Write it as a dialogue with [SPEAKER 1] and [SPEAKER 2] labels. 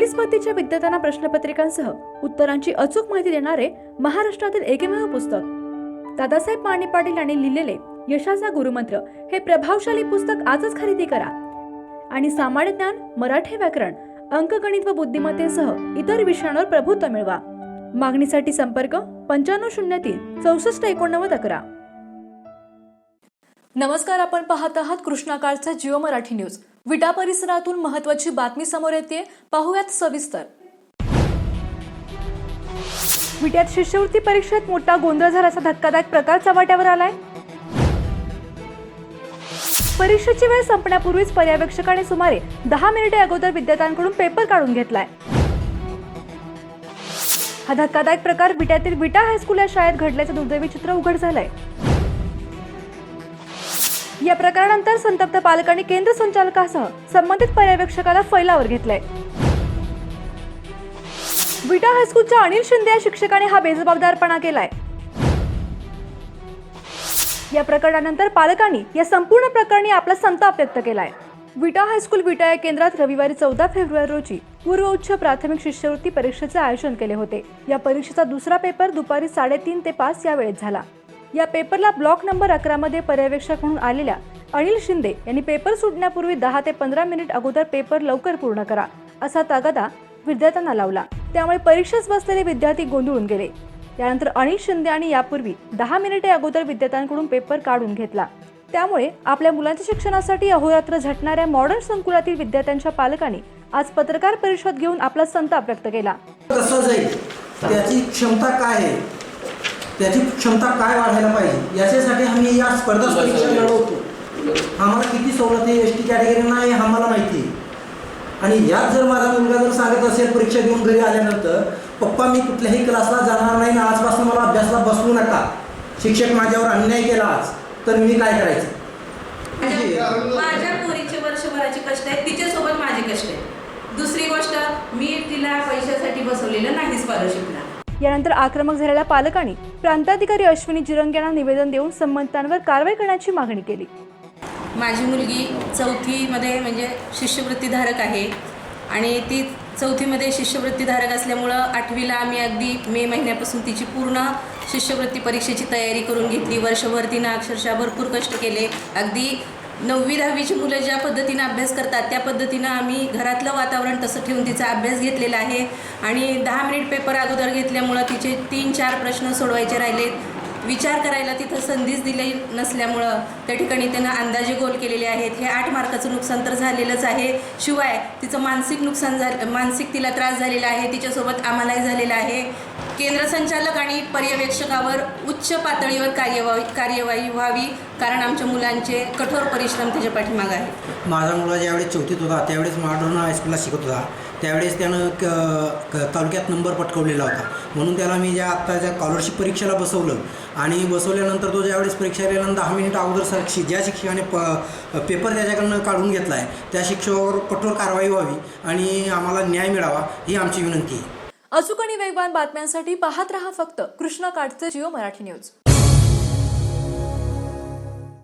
[SPEAKER 1] Police भरतीच्या विद्यार्थ्यांना प्रश्नपत्रिकांसह उत्तरांची अचूक माहिती देणारे महाराष्ट्रातील एकमेव पुस्तक. दादासाहेब माने पाटील यांनी लिहिलेले यशाचा गुरुमंत्र हे प्रभावशाली पुस्तक आजच खरेदी करा. आणि सामान्य ज्ञान मराठी व्याकरण अंकगणित व बुद्धिमत्तेसह इतर विषयांवर प्रभुत्व मिळवा. मागणीसाठी संपर्क पंच्याण्णव शून्य तीन चौसष्ट एकोणनव्वद अकरा. नमस्कार आपण पाहत आहात कृष्णाकाळचा जिओ मराठी न्यूज. विटा परिसरातून महत्वाची बातमी समोर येते. पाहूयात सविस्तर. विट्यात शिष्यवृत्ती परीक्षेत मोठा गोंधळ झाल्याचा धक्कादायक प्रकार चव्हाट्यावर आलाय. परीक्षेची वेळ संपण्यापूर्वीच पर्यवेक्षकाने सुमारे दहा मिनिटे अगोदर विद्यार्थ्यांकडून पेपर काढून घेतलाय. हा धक्कादायक प्रकार विट्यातील विटा हायस्कूल या शाळेत घडल्याचं दुर्दैवी चित्र उघड झालंय. या प्रकारानंतर संतप्त पालकांनी केंद्र संचालकासह संबंधित पर्यवेक्षकाला फैलावर घेतलंय. विटा हायस्कूलच्या अनिल शिंदे या शिक्षकाने हा बेजबाबदारपणा केलाय. या प्रकरणानंतर पालकांनी या संपूर्ण प्रकरणी आपला संताप व्यक्त केलाय. विटा हायस्कूल विटा या केंद्रात रविवारी चौदा फेब्रुवारी रोजी पूर्व उच्च प्राथमिक शिष्यवृत्ती परीक्षेचे आयोजन केले होते. या परीक्षेचा दुसरा पेपर दुपारी साडेतीन ते पाच या वेळेत झाला. या पेपरला ब्लॉक नंबर अकरामध्ये पर्यवेक्षक म्हणून आलेल्या अनिल शिंदे यांनी पेपर सुटण्यापूर्वी दहा ते पंधरा मिनिट अगोदर पेपर लवकर पूर्ण करा असा तागादा विद्यार्थ्यांना लावला. त्यामुळे परीक्षेस बसलेले विद्यार्थी गोंधळून गेले. त्यानंतर अनिल शिंदे आणि यापूर्वी दहा मिनिटे अगोदर विद्यार्थ्यांकडून पेपर काढून घेतला. त्यामुळे आपल्या मुलांच्या शिक्षणासाठी अहोरात्र झटणाऱ्या मॉडर्न संकुलातील विद्यार्थ्यांच्या पालकांनी आज पत्रकार परिषद घेऊन आपला संताप व्यक्त केला.
[SPEAKER 2] कसं जाईल? त्याची क्षमता काय आहे? त्याची क्षमता काय वाढायला पाहिजे? याच्यासाठी आम्ही या स्पर्धा परीक्षा लढवतो आम्हाला किती सवलती एस टी कॅटेगरीना हे आम्हाला माहिती आहे. आणि यात जर माझा मुलगा जर सांगत असेल परीक्षा देऊन घरी आल्यानंतर पप्पा मी कुठल्याही क्लासला जाणार नाही ना आजपासून मला अभ्यासला बसवू नका. शिक्षक माझ्यावर अन्याय केला आज तर मी काय करायचं?
[SPEAKER 3] माझ्या माझ्या पोरीचे वर्षभराचे कष्ट आहेत तिच्यासोबत माझे कष्ट आहेत. दुसरी गोष्ट मी तिला पैशासाठी बसवलेलं नाही स्कॉलरशिपला
[SPEAKER 1] यानंतर आक्रमक झालेल्या पालकांनी प्रांताधिकारी अश्विनी जिरंग यांना निवेदन देऊन संबंधितांवर कारवाई करण्याची मागणी केली.
[SPEAKER 3] माझी मुलगी चौथीमध्ये म्हणजे शिष्यवृत्तीधारक आहे आणि ती चौथीमध्ये शिष्यवृत्तीधारक असल्यामुळं आठवीला आम्ही अगदी मे महिन्यापासून तिची पूर्ण शिष्यवृत्ती परीक्षेची तयारी करून घेतली. वर्षभर तिनं अक्षरशः भरपूर कष्ट केले. अगदी नववी दहावीची मुलं ज्या पद्धतीनं अभ्यास करतात त्या पद्धतीनं आम्ही घरातलं वातावरण तसं ठेवून तिचा अभ्यास घेतलेला आहे. आणि दहा मिनिट पेपर अगोदर घेतल्यामुळं तिचे तीन चार प्रश्न सोडवायचे राहिलेत विचार करायला तिथं संधीच दिली नसल्यामुळं त्या ठिकाणी त्यांना अंदाजे गोल केलेले आहेत. हे आठ मार्काचं नुकसान तर झालेलंच आहे. शिवाय तिचं मानसिक नुकसान झालं मानसिक तिला त्रास झालेला आहे. तिच्यासोबत आम्हालाही झालेला आहे. केंद्र संचालक आणि पर्यवेक्षकावर उच्च पातळीवर कार्यवाही कार्यवाही व्हावी कारण आमच्या मुलांचे कठोर परिश्रम त्याच्या पाठीमागं आहे.
[SPEAKER 2] माझा मुलगा ज्यावेळेस चौथीत होता त्यावेळेस मॉडर्न हायस्कूलला शिकत होता. त्यावेळेस त्यानं क तालुक्यात नंबर पटकवलेला होता. म्हणून त्याला मी ज्या आत्ता ज्या स्कॉलरशिप परीक्षेला बसवलं आणि बसवल्यानंतर तो ज्यावेळेस परीक्षा दिल्यानंतर दहा मिनिट अगोदर सर ज्या शिक्षकाने प पेपर त्याच्याकडनं काढून घेतला आहे त्या शिक्षकावर कठोर कारवाई व्हावी आणि आम्हाला न्याय मिळावा ही आमची विनंती आहे.
[SPEAKER 1] अचूक आणि वेगवान बातम्यांसाठी पाहत रहा फक्त कृष्णा काटचे जिओ मराठी न्यूज.